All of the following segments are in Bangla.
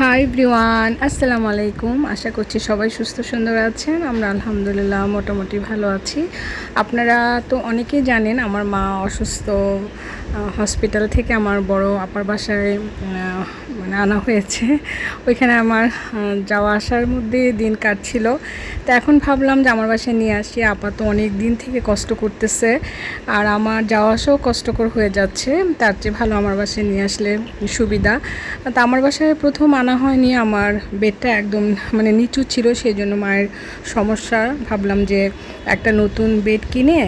হাই ব্রিওয়ান, আসসালামু আলাইকুম। আশা করছি সবাই সুস্থ সুন্দর আছেন। আমরা আলহামদুলিল্লাহ মোটামুটি ভালো আছি। আপনারা তো অনেকেই জানেন আমার মা অসুস্থ হসপিটাল থেকে আমার বড় আপার বাসায় মানে আনা হয়েছে। ওইখানে আমার যাওয়া আসার মধ্যে দিন কাটছিল। তো এখন ভাবলাম যে আমার বাসায় নিয়ে আসি। আপা তো অনেক দিন থেকে কষ্ট করতেছে আর আমার যাওয়া আসাও কষ্টকর হয়ে যাচ্ছে। তার চেয়ে ভালো আমার বাসায় নিয়ে আসলে সুবিধা। তা আমার বাসায় প্রথম আনা হয়নি, আমার বেডটা একদম মানে নিচু ছিল সেই জন্য মায়ের সমস্যা। ভাবলাম যে একটা নতুন বেড কিনে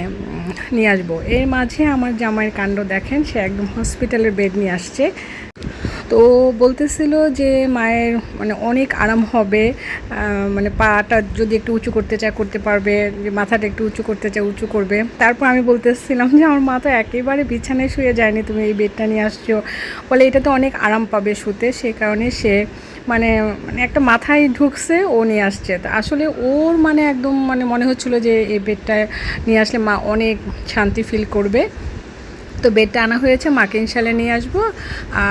নিয়ে আসব। এর মাঝে আমার জামাইয়ের কাণ্ড দেখেন, সে একদম হসপিটালের বেড নিয়ে আসছে। তো বলতেছিল যে মায়ের মানে অনেক আরাম হবে মানে পাটা যদি একটু উঁচু করতে চায় করতে পারবে, যে মাথাটা একটু উঁচু করতে চায় উঁচু করবে। তারপর আমি বলতেছিলাম যে আমার মা তো একেবারে বিছানায় শুয়ে যায়নি, তুমি এই বেডটা নিয়ে আসছো। বলে এটা তো অনেক আরাম পাবে শুতে, সে কারণে সে মানে মানে একটা মাথায় ঢুকছে, ও নিয়ে আসছে। তা আসলে ওর মানে একদম মানে মনে হচ্ছিল যে এই বেডটা নিয়ে আসলে মা অনেক শান্তি ফিল করবে। তো বেডটা আনা হয়েছে, মাকে ইনশাল্লাহ নিয়ে আসব।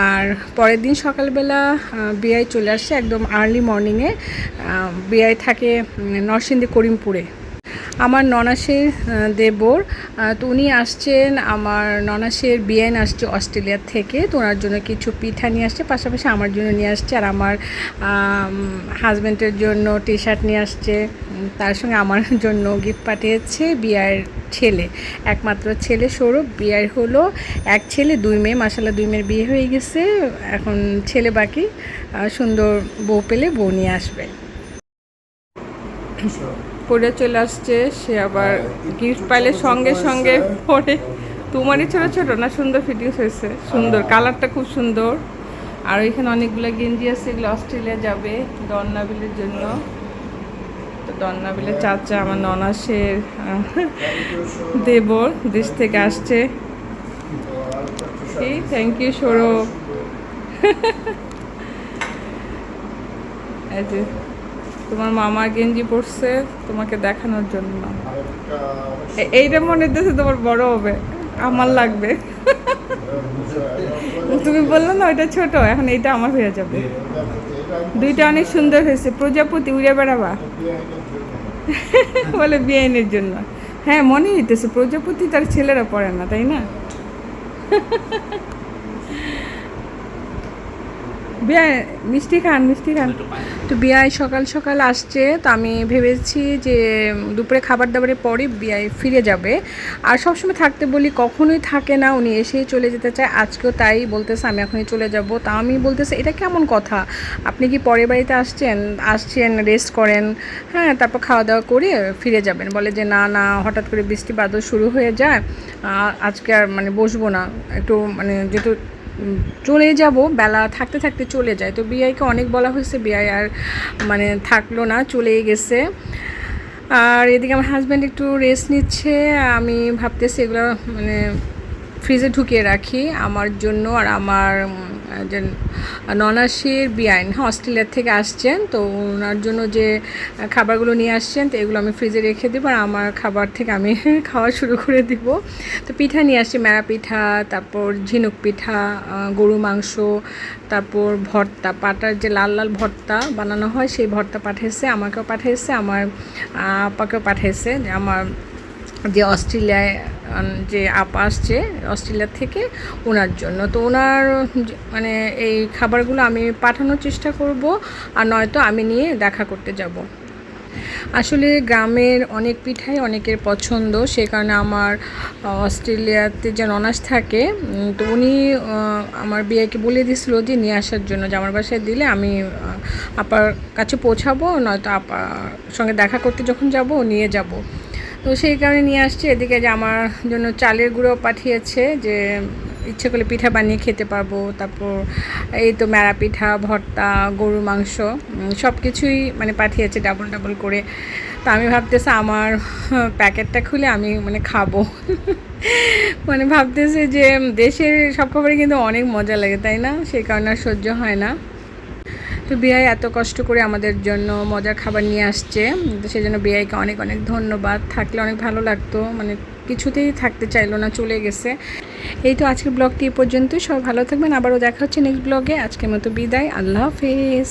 আর পরের দিন সকালবেলা বিআই চলে আসছে একদম আর্লি মর্নিংয়ে বিআই থাকে নরসিংদী করিমপুরে। আমার ননাসের দেবর। তো উনি আসছেন আমার ননাসের বিয়ান আসছে অস্ট্রেলিয়ার থেকে। তো ওনার জন্য কিছু পিঠা নিয়ে আসছে, পাশাপাশি আমার জন্য নিয়ে আসছে আর আমার হাজব্যান্ডের জন্য টি শার্ট নিয়ে আসছে। তার সঙ্গে আমার জন্য গিফট পাঠিয়েছে বিয়ার ছেলে। একমাত্র ছেলে সৌরভ, বিয়ের হলো এক ছেলে, দুই মেয়ে মাসাল্লাহ দুই মেয়ের বিয়ে হয়ে গেছে। এখন ছেলে বাকি সুন্দর বউ পেলে বউ নিয়ে আসবে। পরে চলে আসছে, সে আবার গিফট পাইলে সঙ্গে সঙ্গে পরে। তোমারই ছোট ছোট না সুন্দর ফিটিংস হয়েছে? সুন্দর কালারটা খুব সুন্দর। আর ওইখানে অনেকগুলো গেঞ্জি আছে, এগুলো অস্ট্রেলিয়া যাবে ডন্নাবিলের জন্য। তো ডন্নাবিলের চাচা আমার ননাসের দেবর দেশ থেকে আসছে। Thank you Sourav. এই যে তোমার মামা গেঞ্জি পরছে তোমাকে দেখানোর জন্য। এইটা মনে হচ্ছে তোমার বড় হবে, আমার লাগবে। তুমি বললে না, ওইটা ছোট, এখন এইটা আমার হয়ে যাবে। দুইটা অনেক সুন্দর হয়েছে। প্রজাপতি উড়ে বেড়াবা। বলে বিয়েনের জন্য। হ্যাঁ মনে হইতেছে প্রজাপতি তার ছেলেরা পড়ে না, তাই না? বিয়ে মিষ্টি খান মিষ্টি খান। তো বিয়ায় সকাল সকাল আসছে, তো আমি ভেবেছি যে দুপুরে খাবার দাবারের পরে বিয়ায় ফিরে যাবে। আর সবসময় থাকতে বলি, কখনোই থাকে না, উনি এসেই চলে যেতে চায়। আজকেও তাই বলতেছে, আমি এখনই চলে যাব। তা আমি বলতেছে, এটা কেমন কথা? আপনি কি পরের বাড়িতে আসছেন? আসছেন রেস্ট করেন হ্যাঁ তারপর খাওয়া দাওয়া করে ফিরে যাবেন। বলে যে, না না, হঠাৎ করে বৃষ্টি বাদল শুরু হয়ে যায় আজকে আর মানে বসবো না। একটু মানে যেহেতু চলে যাব, বেলা থাকতে থাকতে চলে যায়। তো বিআইকে অনেক বলা হয়েছে, বিআই আর মানে থাকল না, চলেই গেছে। আর এদিকে আমার হাজব্যান্ড একটু রেস্ট নিচ্ছে, আমি ভাবতেছি এগুলো মানে ফ্রিজে ঢুকিয়ে রাখি। আমার জন্য আর আমার যে ননাসির বিআইন হ্যাঁ অস্ট্রেলিয়ার থেকে আসছেন। তো ওনার জন্য যে খাবারগুলো নিয়ে আসছেন, তো এগুলো আমি ফ্রিজে রেখে দেবো আর আমার খাবার থেকে আমি খাওয়া শুরু করে দিব। তো পিঠা নিয়ে আসছি মেরা পিঠা, তারপর ঝিনুক পিঠা গরু মাংস, তারপর ভর্তা, পাটার যে লাল লাল ভর্তা বানানো হয়, সেই ভর্তা পাঠিয়েছে আমাকেও পাঠিয়েছে আমার আপাকেও পাঠিয়েছে আমার যে অস্ট্রেলিয়ায় যে আপা আসছে অস্ট্রেলিয়া থেকে ওনার জন্য। তো ওনার মানে এই খাবারগুলো আমি পাঠানোর চেষ্টা করব আর নয়তো আমি নিয়ে দেখা করতে যাব। আসলে গ্রামের অনেক পিঠাই অনেকের পছন্দ, সে কারণে আমার অস্ট্রেলিয়াতে যে ননাস থাকে তো উনি আমার বিয়েকে বলে দিয়েছিল যে নিয়ে আসার জন্য, যে আমার বাসায় দিলে আমি আপার কাছে পৌঁছাবো, নয়তো আপার সঙ্গে দেখা করতে যখন যাব, নিয়ে যাব। তো সেই কারণে নিয়ে আসছে। এদিকে যে আমার জন্য চালের গুঁড়ো পাঠিয়েছে যে ইচ্ছে করলে পিঠা বানিয়ে খেতে পারব। তারপর এই তো ম্যাড়া পিঠা, ভর্তা, গরুর মাংস সব কিছুই মানে পাঠিয়েছে ডাবল ডাবল করে। তো আমি ভাবতেছি আমার প্যাকেটটা খুলে আমি মানে খাব। মানে ভাবতেছে যে দেশের সব খবরে কিন্তু অনেক মজা লাগে, তাই না? সেই কারণে আর সহ্য হয় না। তো বিআই এত কষ্ট করে আমাদের জন্য মজার খাবার নিয়ে আসছে, তো সেই জন্য বিআইকে অনেক অনেক ধন্যবাদ। থাকলে অনেক ভালো লাগতো মানে কিছুতেই থাকতে চাইলো না, চলে গেছে। এই তো আজকের ব্লগটি এ পর্যন্তই। সব ভালো থাকবেন। আবারও দেখা হচ্ছে নেক্সট ব্লগে। আজকের মতো বিদায়। আল্লাহ হাফেজ।